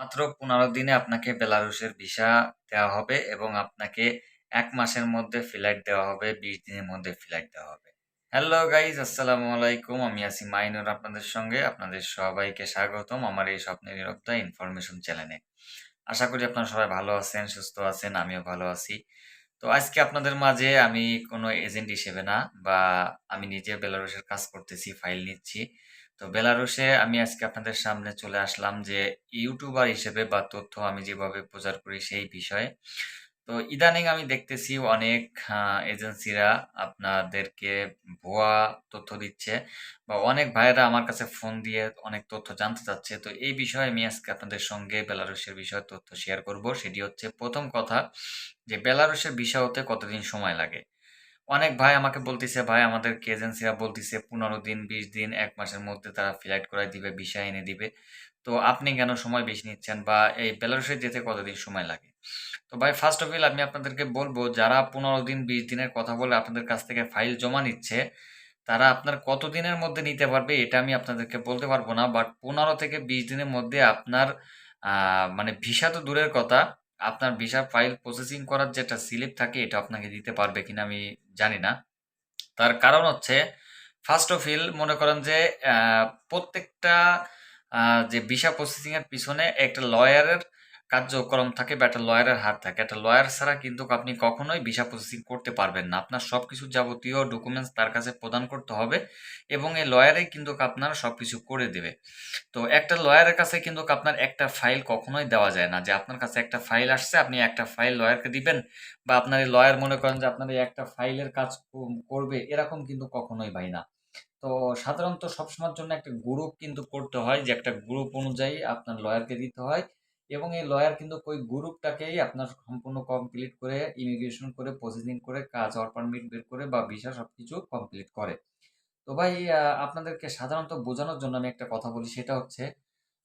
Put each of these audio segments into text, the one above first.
মাত্র পনেরো দিনে আপনাকে বেলারুশের ভিসা দেওয়া হবে এবং আপনাকে এক মাসের মধ্যে ফ্লাইট দেওয়া হবে, বিশ দিনের মধ্যে ফ্লাইট দেওয়া হবে। হ্যালো গাইজ, আসসালামু আলাইকুম। আমি আছি মাইনুর আপনাদের সঙ্গে। আপনাদের সবাইকে স্বাগতম আমার এই স্বপ্নের নিরবতা ইনফরমেশন চ্যানেলে। আশা করি আপনারা সবাই ভালো আছেন, সুস্থ আছেন, আমিও ভালো আছি। তো আজকে আপনাদের মাঝে আমি কোনো এজেন্ট হিসেবে না, বা আমি নিজে বেলারুশের কাজ করতেছি, ফাইল নিচ্ছি। তো বেলারুশে আমি আজকে আপনাদের সামনে চলে আসলাম যে ইউটিউবার হিসেবে বা তথ্য আমি যেভাবে প্রচার করি সেই বিষয়ে। তো ইদানিং আমি দেখতেছি অনেক এজেন্সিরা আপনাদেরকে ভুয়া তথ্য দিচ্ছে বা অনেক ভাইয়েরা আমার কাছে ফোন দিয়ে অনেক তথ্য জানতে চাচ্ছে। তো এই বিষয়ে আমি আজকে আপনাদের সঙ্গে বেলারুশের বিষয়ে তথ্য শেয়ার করব। সেটি হচ্ছে প্রথম কথা যে বেলারুশের বিষয় হতে কতদিন সময় লাগে? অনেক ভাই আমাকে বলতেছে, ভাই আমাদেরকে এজেন্সিরা বলতেছে পনেরো দিন, বিশ দিন, এক মাসের মধ্যে তারা ফ্লাইট করাই দিবে ভিসা এনে দিবে। তো আপনি কেন সময় বেশি নিচ্ছেন বা এই বেলারুসে যেতে কতদিন সময় লাগে? তো ভাই ফার্স্ট অফ অল আমি আপনাদেরকে বলব, যারা পনেরো দিন, বিশ দিনের কথা বলে আপনাদের কাছ থেকে ফাইল জমা নিচ্ছে, তারা আপনার কত দিনের মধ্যে নিতে পারবে এটা আমি আপনাদেরকে বলতে পারব না বাট পনেরো থেকে বিশ দিনের মধ্যে আপনার মানে ভিসা তো দূরের কথা আপনার ভিসা ফাইল প্রসেসিং করার যে একটা স্লিপ থাকে, এটা আপনাকে দিতে পারবে কিনা আমি জানি না। তার কারণ হচ্ছে ফার্স্ট অফ ইল মনে করেন যে প্রত্যেকটা যে ভিসা প্রসেসিংয়ের পিছনে একটা লয়ারের কার্যক্রম থাকে বা একটা লয়ারের হাত থাকে। একটা লয়ার ছাড়া কিন্তু আপনি কখনোই ভিসা প্রসেসিং করতে পারবেন না। আপনার সব কিছু যাবতীয় ডকুমেন্টস তার কাছে প্রদান করতে হবে এবং এই লয়ারেই কিন্তু আপনার সব কিছু করে দেবে। তো একটা লয়ারের কাছে কিন্তু আপনার একটা ফাইল কখনোই দেওয়া যায় না যে আপনার কাছে একটা ফাইল আসছে, আপনি একটা ফাইল লয়ারকে দিবেন বা আপনার এই লয়ার মনে করেন যে আপনার এই একটা ফাইলের কাজ করবে, এরকম কিন্তু কখনোই ভাই না। তো সাধারণত সবসময়ের জন্য একটা গ্রুপ কিন্তু করতে হয় যে একটা গ্রুপ অনুযায়ী আপনার লয়ারকে দিতে হয়। এবং এই লয়ার কিন্তু ওই গ্রুপটাকেই আপনার সম্পূর্ণ কমপ্লিট করে ইমিগ্রেশন করে প্রসেসিং করে কাজ ওয়ার পারমিট বের করে বা ভিসা সব কিছু কমপ্লিট করে। তো ভাই আপনাদেরকে সাধারণত বোঝানোর জন্য আমি একটা কথা বলি, সেটা হচ্ছে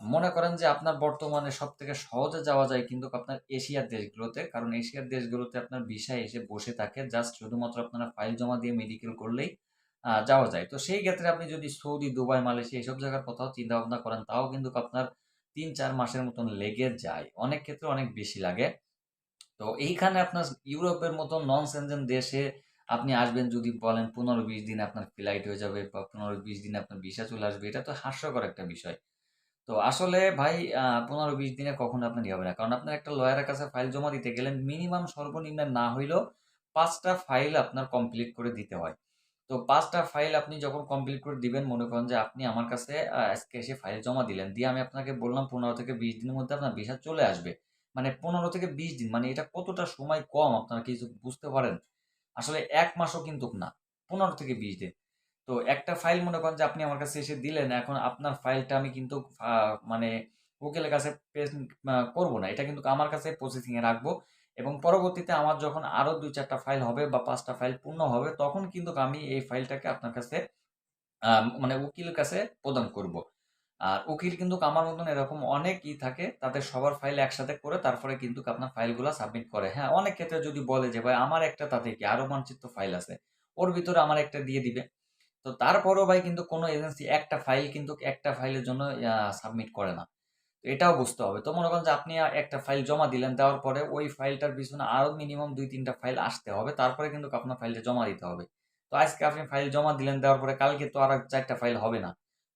মনে করেন যে আপনার বর্তমানে সব থেকে সহজে যাওয়া যায় কিন্তু আপনার এশিয়ার দেশগুলোতে, কারণ এশিয়ার দেশগুলোতে আপনার ভিসা এসে বসে থাকে জাস্ট শুধুমাত্র আপনারা ফাইল জমা দিয়ে মেডিকেল করলেই যাওয়া যায়। তো সেই ক্ষেত্রে আপনি যদি সৌদি, দুবাই, মালয়েশিয়া এইসব জায়গার কথাও চিন্তা ভাবনা করেন, তাও কিন্তু আপনার তিন চার মাসের মতন লেগে যায়। অনেক ক্ষেত্রে অনেক বেশি লাগে। তো এইখানে আপনার ইউরোপের মতন নন সেনজেন দেশে আপনি আসবেন যদি বলেন পনেরো বিশ দিন আপনার ফ্লাইট হয়ে যাবে বা পনেরো বিশ দিন আপনার ভিসা চলে আসবে, এটা তো হাস্যকর একটা বিষয়। তো আসলে ভাই পনেরো বিশ দিনে কখনো আপনার হবে না। কারণ আপনার একটা লয়ারের কাছে ফাইল জমা দিতে গেলেন মিনিমাম সর্বনিম্ন না হইলেও পাঁচটা ফাইল আপনার কমপ্লিট করে দিতে হয়। তো পাঁচটা ফাইল আপনি যখন কমপ্লিট করে দিবেন, মনে করেন যে আপনি আমার কাছে আজকে এসে ফাইল জমা দিলেন। দিয়ে আমি আপনাকে বললাম পনেরো থেকে বিশ দিনের মধ্যে আপনার ভিসা চলে আসবে। মানে পনেরো থেকে বিশ দিন মানে এটা কতটা সময় কম আপনারা কিছু বুঝতে পারেন? আসলে এক মাসও কিন্তু না, পনেরো থেকে বিশ দিন। তো একটা ফাইল মনে করেন যে আপনি আমার কাছে এসে দিলেন, এখন আপনার ফাইলটা আমি কিন্তু মানে উকিলের কাছে করব না। এটা কিন্তু আমার কাছে প্রসেসিংয়ে রাখব। এবং পরবর্তীতে আমার যখন আরও দুই চারটা ফাইল হবে বা পাঁচটা ফাইল পূর্ণ হবে, তখন কিন্তু আমি এই ফাইলটাকে আপনার কাছে মানে উকিলের কাছে প্রদান করব। আর উকিল কিন্তু আমার মতন এরকম অনেক ই থাকে, তাদের সবার ফাইল একসাথে করে তারপরে কিন্তু আপনার ফাইলগুলো সাবমিট করে। হ্যাঁ অনেক ক্ষেত্রে যদি বলে যে, ভাই, আমার একটা তাতে কি আরও মানচিত্র ফাইল আছে? ওর ভিতরে আমার একটা দিয়ে দিবে। তো তারপরেও ভাই কিন্তু কোনো এজেন্সি একটা ফাইল কিন্তু একটা ফাইলের জন্য সাবমিট করে না। এটাও বুঝতে হবে। তো মনে করেন যে আপনি একটা ফাইল জমা দিলেন, দেওয়ার পরে ওই ফাইলটার পিছনে আরও মিনিমাম দুই, তিনটা ফাইল আসতে হবে। তারপরে কিন্তু আপনার ফাইলটা জমা দিতে হবে। তো আজকে আপনি ফাইল জমা দিলেন, দেওয়ার পরে কালকে তো আর চারটা ফাইল হবে না।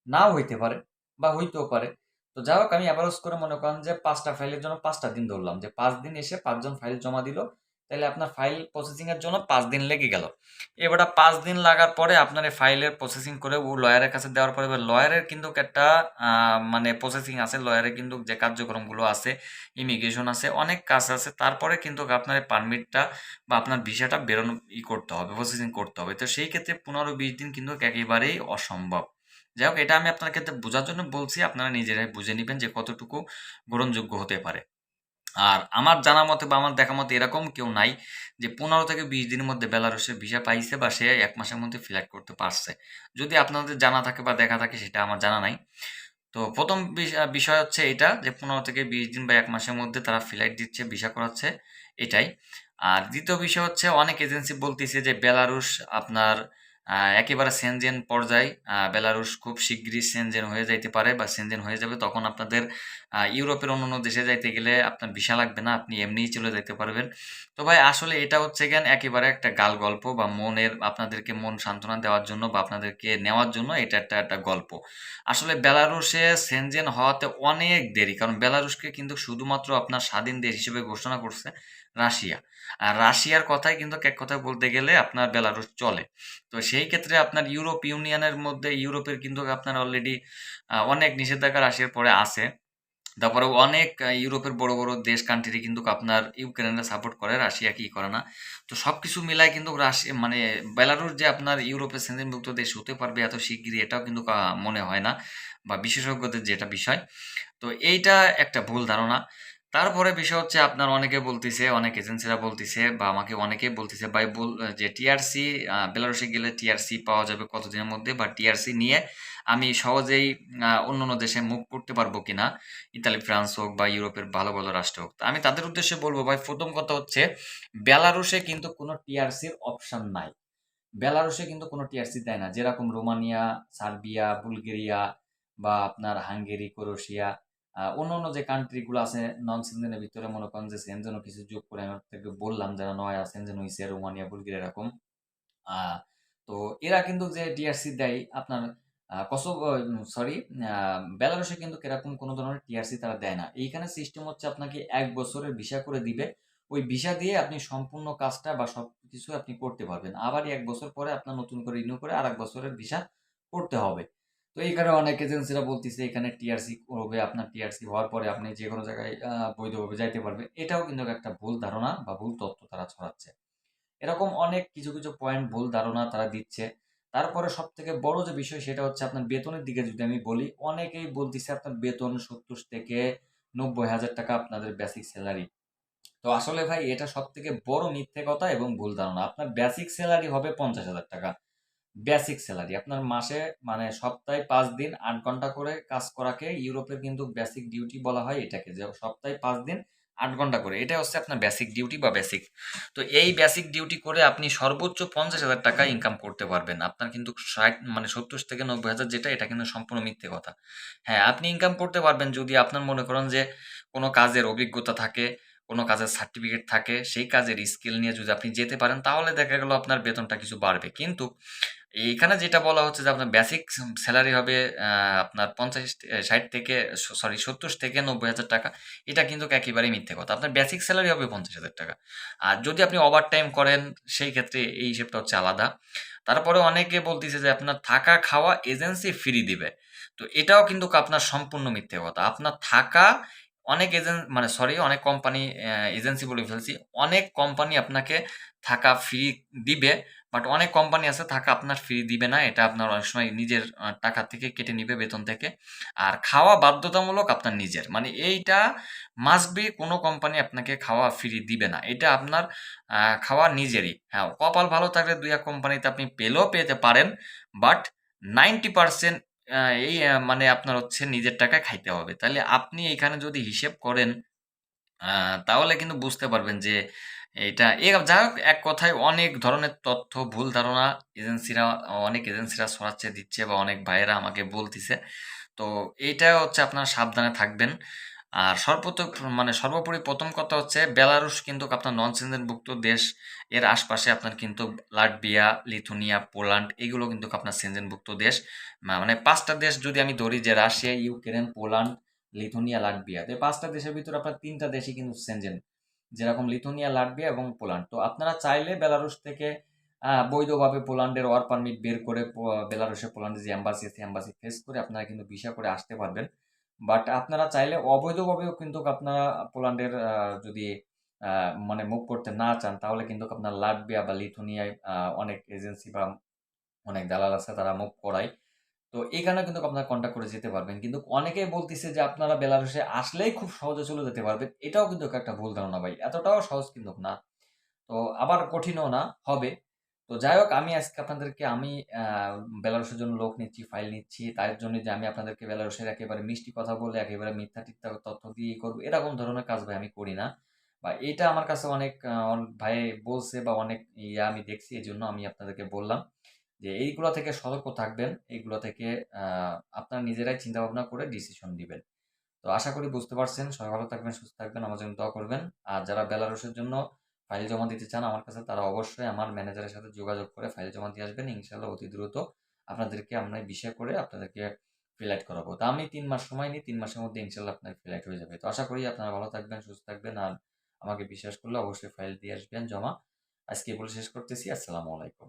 নাও হইতে পারে বা হইতেও পারে। তো যাই হোক, আমি অ্যাভারেজ করে মনে করেন যে পাঁচটা ফাইলের জন্য পাঁচটা দিন ধরলাম। যে পাঁচ দিন এসে পাঁচজন ফাইল জমা দিল। তাহলে আপনার ফাইল প্রসেসিং এর জন্য পাঁচ দিন লেগে গেল। এবার পাঁচ দিন লাগার পরে আপনার এই ফাইলের প্রসেসিং করে ও লয়ারের কাছে দেওয়ার পরে এবার লয়ারের কিন্তু একটা মানে প্রসেসিং আছে লয়ারের কিন্তু যে কার্যক্রমগুলো আছে ইমিগ্রেশন আছে, অনেক কাজ আছে, তারপরে কিন্তু আপনার পারমিটটা বা আপনার ভিসাটা বেরোনো ই করতে হবে প্রসেসিং করতে হবে। তো সেই ক্ষেত্রে পনেরো বিশ দিন কিন্তু একেবারেই অসম্ভব। যাই হোক, এটা আমি আপনার ক্ষেত্রে বোঝার জন্য বলছি, আপনারা নিজেরাই বুঝে নেবেন যে কতটুকু গ্রহণযোগ্য হতে পারে। আর আমার জানা মতে বা আমার দেখা মতে এরকম কেউ নাই যে পনেরো থেকে বিশ দিনের মধ্যে বেলারুসের ভিসা পাইছে বা সে এক মাসের মধ্যে ফ্লাইট করতে পারছে। যদি আপনাদের জানা থাকে বা দেখা থাকে সেটা আমার জানা নাই। তো প্রথম বিষয় হচ্ছে এটা যে পনেরো থেকে বিশ দিন বা এক মাসের মধ্যে তারা ফ্লাইট দিচ্ছে, ভিসা করাচ্ছে, এটাই। আর দ্বিতীয় বিষয় হচ্ছে অনেক এজেন্সি বলতেছে যে বেলারুস আপনার একেবারে সেনজেন পর্যায়ে বেলারুস খুব শিগগিরই সেনজেন হয়ে যাইতে পারে বা সেনজেন হয়ে যাবে তখন আপনাদের ইউরোপের অন্যান্য দেশে যাইতে গেলে আপনার ভিসা লাগবে না। আপনি এমনিই চলে যাইতে পারবেন। তো ভাই আসলে এটা হচ্ছে গিয়ান একেবারে একটা গাল গল্প বা মনের আপনাদেরকে মন সান্ত্বনা দেওয়ার জন্য বা আপনাদেরকে নেওয়ার জন্য এটা একটা, একটা গল্প। আসলে বেলারুশে সেনজেন হওয়াতে অনেক দেরি। কারণ বেলারুশকে কিন্তু শুধুমাত্র আপনার স্বাধীন দেশ হিসেবে ঘোষণা করছে রাশিয়া। আর রাশিয়ার কথাই কিন্তু এক কথায় বলতে গেলে আপনার বেলারুশ চলে। তো সেই ক্ষেত্রে আপনার ইউরোপ ইউনিয়নের মধ্যে ইউরোপের কিন্তু আপনার অলরেডি অনেক নিষেধাজ্ঞা রাশিয়ার পরে আছে। তারপরে অনেক ইউরোপের বড়, বড় দেশ কান্ট্রি কিন্তু আপনার ইউক্রেনের সাপোর্ট করে, রাশিয়া কি করে না। তো সব কিছু মিলায় কিন্তু রাশিয়া মানে বেলারুশ যে আপনার ইউরোপের সেনজেনভুক্ত দেশ হতে পারবে এত শিগগিরই এটাও কিন্তু মনে হয় না। বা বিশেষজ্ঞদের যেটা বিষয়। তো এইটা একটা ভুল ধারণা। তারপরে বিষয় হচ্ছে আপনার অনেকে বলতেছে অনেক এজেন্সিরা বলতেছে বা আমাকে অনেকেই বলতিছে ভাই বল যে টিআরসি আ বেলারুশে গেলে টিআরসি পাওয়া যাবে কতদিনের মধ্যে বা টিআরসি নিয়ে আমি সহজেই অন্য অন্য দেশে মুভ করতে পারব কিনা? ইতালি, ফ্রান্স হোক বা ইউরোপের ভালো, ভালো রাষ্ট্র হোক। আমি তাদের উদ্দেশ্যে বলব ভাই প্রথম কথা হচ্ছে বেলারুসে কিন্তু কোনো টিআরসির অপশন নাই। বেলারুসে কিন্তু কোনো টিআরসি দেয় না। যেরকম রোমানিয়া, সার্বিয়া, বুলগেরিয়া বা আপনার হাঙ্গেরি, ক্রোয়েশিয়া আ অন্য যে কান্ট্রি গুলো আছে নন সেনজেনের ভিতরে মনে করেন যে সেনজেনও কিছু যোগ করে আমি আপনাকে বললাম যারা নয়া সেনজেন হইছে রোমানিয়া, বুলগেরিয়া এরকম। তো এরা কিন্তু যে টিআরসি দেয় আপনার আ কসোভো সরি আ বেলারুশে কিন্তু এরকম কোনো ধরনের টিআরসি তারা দেয় না। এইখানে সিস্টেম হচ্ছে আপনাকে এক বছরের ভিসা করে দিবে। ওই ভিসা দিয়ে আপনি সম্পূর্ণ কাজটা বা সবকিছু আপনি করতে পারবেন। আবারই এক বছর পরে আপনার নতুন করে রিনিউ করে আরেক বছরের ভিসা করতে হবে। তো এখানে অনেক এজেন্সিরা বলতিছে এখানে টিআরসি হবে আপনার টিআরসি হওয়ার পরে আপনি যে কোনো জায়গায় বৈধভাবে যাইতে পারবে এটাও কিন্তু একটা ভুল ধারণা বা ভুল তথ্য তারা ছড়াচ্ছে। এরকম অনেক কিছু, কিছু পয়েন্ট ভুল ধারণা তারা দিচ্ছে। তারপরে সব থেকে বড় যে বিষয় সেটা হচ্ছে আপনার বেতনের দিকে যদি আমি বলি, অনেকেই বলতিছে আপনার বেতন ৭০ থেকে ৳৯০,০০০ আপনাদের বেসিক স্যালারি তো আসলে ভাই এটা সব থেকে বড় মিথ্যে কথা এবং ভুল ধারণা। আপনার বেসিক স্যালারি হবে ৳৫০,০০০ বেসিক স্যালারি আপনার মাসে মানে সপ্তাহে পাঁচ দিন আট ঘণ্টা করে কাজ করাকে ইউরোপের কিন্তু বেসিক ডিউটি বলা হয় এটাকে। যে সপ্তাহে পাঁচ দিন আট ঘণ্টা করে। এটা হচ্ছে আপনার বেসিক ডিউটি বা বেসিক। তো এই বেসিক ডিউটি করে আপনি সর্বোচ্চ ৳৫০,০০০ ইনকাম করতে পারবেন। আপনার কিন্তু ৬০ মানে ৭০ থেকে ৯০,০০০ যেটা এটা কিন্তু সম্পূর্ণ মিথ্যে কথা। হ্যাঁ, আপনি ইনকাম করতে পারবেন যদি আপনার মনে করেন যে কোনো কাজের অভিজ্ঞতা থাকে, কোনো কাজের সার্টিফিকেট থাকে, সেই কাজের স্কিল নিয়ে যদি আপনি যেতে পারেন তাহলে দেখা গেল আপনার বেতনটা কিছু বাড়বে। কিন্তু এইখানে যেটা বলা হচ্ছে যে আপনার বেসিক স্যালারি হবে আপনার পঞ্চাশ ষাট থেকে সরি ৭০ থেকে ৳৯০,০০০ এটা কিন্তু একেবারেই মিথ্যে কথা। আপনার বেসিক স্যালারি হবে ৳৫০,০০০ আর যদি আপনি ওভারটাইম করেন সেই ক্ষেত্রে এই হিসেবটা হচ্ছে আলাদা। তারপরে অনেকে বলতিছে যে আপনার থাকা খাওয়া এজেন্সি ফ্রি দিবে। তো এটাও কিন্তু আপনার সম্পূর্ণ মিথ্যে কথা। আপনার থাকা অনেক এজেন মানে সরি অনেক কোম্পানি এজেন্সি বলে ফেলছি। অনেক কোম্পানি আপনাকে থাকা ফ্রি দিবে। বাট অনেক কোম্পানি আছে থাকা আপনার ফ্রি দিবে না। এটা আপনার অনেক সময় নিজের টাকা থেকে কেটে নিবে বেতন থেকে। আর খাওয়া বাধ্যতামূলক আপনার নিজের। মানে এইটা মাস্ট বি কোনো কোম্পানি আপনাকে খাওয়া ফ্রি দিবে না। এটা আপনার খাওয়া নিজেরই। হ্যাঁ, কপাল ভালো থাকলে ২-১ কোম্পানিতে আপনি পেলেও পেতে পারেন। বাট 90% আ এই মানে আপনার হচ্ছে নিজের টাকায় খাইতে হবে। তাহলে আপনি এখানে যদি হিসেব করেন তাহলে কিন্তু বুঝতে পারবেন যে এটা এ যাই হোক এক কথায় অনেক ধরনের তথ্য, ভুল ধারণা এজেন্সিরা অনেক এজেন্সিরা ছড়াচ্ছে, দিচ্ছে বা অনেক ভাইয়েরা আমাকে বলতিছে। তো এইটা হচ্ছে আপনারা সাবধানে থাকবেন। আর সর্বত মানে সর্বোপরি প্রথম কথা হচ্ছে বেলারুশ কিন্তু আপনার নন সেনজেনভুক্ত দেশ। এর আশপাশে আপনার কিন্তু লাটভিয়া, লিথুনিয়া, পোল্যান্ড এগুলো কিন্তু আপনার সেনজেনভুক্ত দেশ। মানে পাঁচটা দেশ যদি আমি ধরি যে Russia, Ukraine, Poland, Lithuania, Latvia. তো এই পাঁচটা দেশের ভিতরে আপনার ৩ টা দেশই কিন্তু সেনজেন। যেরকম লিথুনিয়া, লাটভিয়া এবং পোল্যান্ড। তো আপনারা চাইলে বেলারুশ থেকে বৈধভাবে পোল্যান্ডের ওয়ার্ক পারমিট বের করে বেলারুশে পোল্যান্ডের যে অ্যাম্বাসি আছে এম্বাসি ফেস করে আপনারা কিন্তু ভিসা করে আসতে পারবেন। বাট আপনারা চাইলে অবৈধভাবেও কিন্তু আপনারা পোল্যান্ডের যদি মানে মুভ করতে না চান তাহলে কিন্তু আপনার লাটভিয়া বা লিথুনিয়ায় অনেক এজেন্সি বা অনেক দালাল আছে তারা মুভ করায়। তো এখানেও কিন্তু আপনারা কনট্যাক্ট করে যেতে পারবেন। কিন্তু অনেকেই বলতিছে যে আপনারা বেলারুশে আসলেই খুব সহজে চলে যেতে পারবেন। এটাও কিন্তু একটা ভুল ধারণা ভাই। এতটাও সহজ কিন্তু না। তো আবার কঠিনও না, হবে। তো যাই হোক আমি আজকে আপনাদেরকে আমি আ বেলারুশের জন্য লোক নিচ্ছি, ফাইল নিচ্ছি। তার জন্য যে আমি আপনাদেরকে বেলারুশের একেবারে মিষ্টি কথা বলে একেবারে মিথ্যা-টিথ্যা তথ্য দিয়ে করব এরকম ধরনের কাজ ভাই আমি করি না। বা এটা আমার কাছে অনেক ভাই বলছে বা অনেক ইয়া আমি দেখছি এই জন্য আমি আপনাদেরকে বললাম। যে এইগুলো থেকে সতর্ক থাকবেন। এইগুলো থেকে আপনারা নিজেরাই চিন্তা ভাবনা করে ডিসিশন দিবেন। তো আশা করি বুঝতে পারছেন। সবাই ভালো থাকবেন, সুস্থ থাকবেন, আমার জন্য দোয়া করবেন। আর যারা বেলারুশের জন্য ফাইল জমা দিতে চান আমার কাছে, তারা অবশ্যই আমার ম্যানেজারের সাথে যোগাযোগ করে ফাইল জমা দিয়ে আসবেন। ইনশাল্লাহ অতি দ্রুত আপনাদেরকে আমরা বিষয় করে আপনাদেরকে ফিলাইট করাবো। তো আমি তিন মাস সময় নিই, তিন মাসের মধ্যে ইনশাল্লাহ আপনার ফিলাইট হয়ে যাবে। তো আশা করি আপনারা ভালো থাকবেন, সুস্থ থাকবেন। আর আমাকে বিশ্বাস করলে অবশ্যই ফাইল দিয়ে আসবেন জমা। আজকে বলে শেষ করতেছি। আসসালামু আলাইকুম।